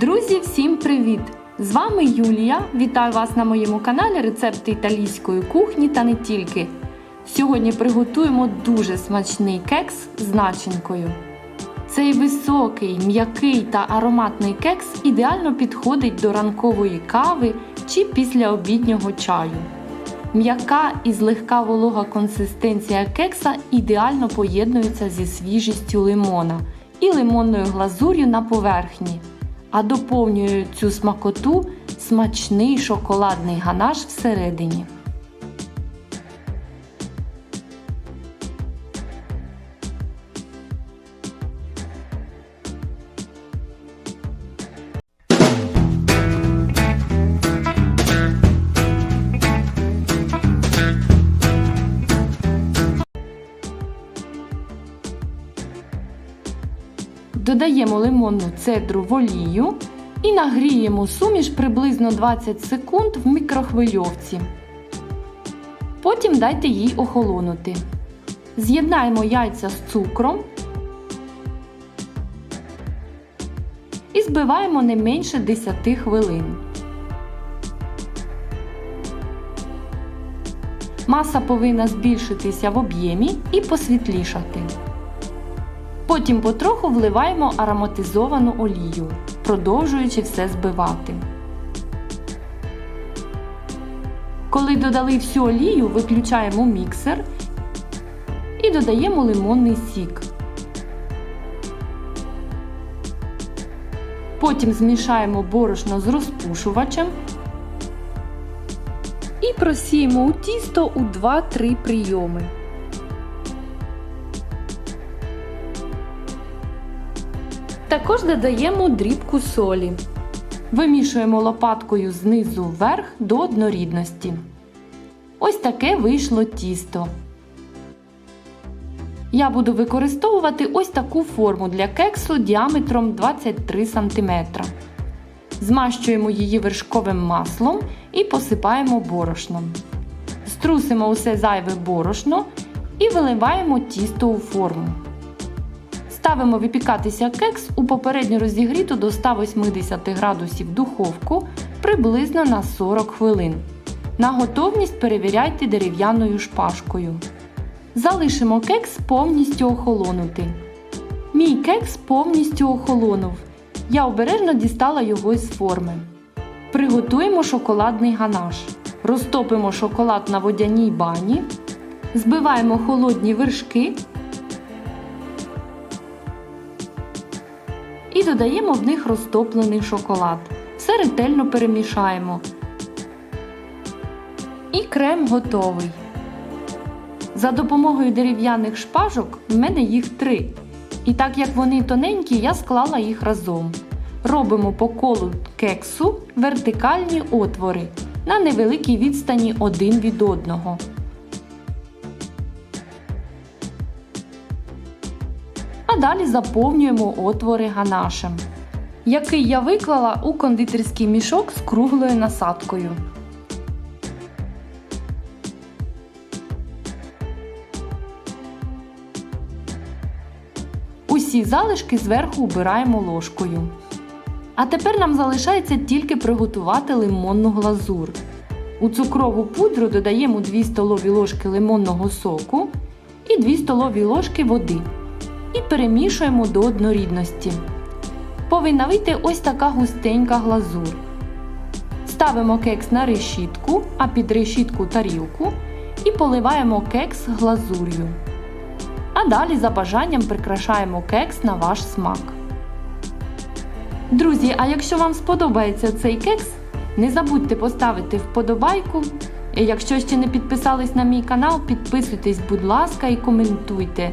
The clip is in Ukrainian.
Друзі, всім привіт! З вами Юлія. Вітаю вас на моєму каналі Рецепти італійської кухні та не тільки. Сьогодні приготуємо дуже смачний кекс з начинкою. Цей високий, м'який та ароматний кекс ідеально підходить до ранкової кави чи після обіднього чаю. М'яка і злегка волога консистенція кекса ідеально поєднується зі свіжістю лимона і лимонною глазур'ю на поверхні. А доповнює цю смакоту смачний шоколадний ганаш всередині. Додаємо лимонну цедру в олію і нагріємо суміш приблизно 20 секунд в мікрохвильовці. Потім дайте їй охолонути. З'єднаємо яйця з цукром і збиваємо не менше 10 хвилин. Маса повинна збільшитися в об'ємі і посвітлішати. Потім потроху вливаємо ароматизовану олію, продовжуючи все збивати. Коли додали всю олію, виключаємо міксер і додаємо лимонний сік. Потім змішаємо борошно з розпушувачем і просіємо у тісто у 2-3 прийоми. Також додаємо дрібку солі. Вимішуємо лопаткою знизу вверх до однорідності. Ось таке вийшло тісто. Я буду використовувати ось таку форму для кексу діаметром 23 см. Змащуємо її вершковим маслом і посипаємо борошном. Струсимо усе зайве борошно і виливаємо тісто у форму. Ставимо випікатися кекс у попередньо розігріту до 180 градусів духовку приблизно на 40 хвилин. На готовність перевіряйте дерев'яною шпажкою. Залишимо кекс повністю охолонути. Мій кекс повністю охолонув. Я обережно дістала його із форми. Приготуємо шоколадний ганаш. Розтопимо шоколад на водяній бані. Збиваємо холодні вершки. І додаємо в них розтоплений шоколад. Все ретельно перемішаємо. І крем готовий. За допомогою дерев'яних шпажок в мене їх три. І так як вони тоненькі, я склала їх разом. Робимо по колу кексу вертикальні отвори на невеликій відстані один від одного. А далі заповнюємо отвори ганашем, який я виклала у кондитерський мішок з круглою насадкою. Усі залишки зверху убираємо ложкою. А тепер нам залишається тільки приготувати лимонну глазур. У цукрову пудру додаємо 2 столові ложки лимонного соку і 2 столові ложки води і перемішуємо до однорідності. Повинна вийти ось така густенька глазур. Ставимо кекс на решітку, а під решітку тарілку і поливаємо кекс глазур'ю. А далі за бажанням прикрашаємо кекс на ваш смак. Друзі, а якщо вам сподобається цей кекс, не забудьте поставити вподобайку. Якщо ще не підписались на мій канал, підписуйтесь, будь ласка, і коментуйте.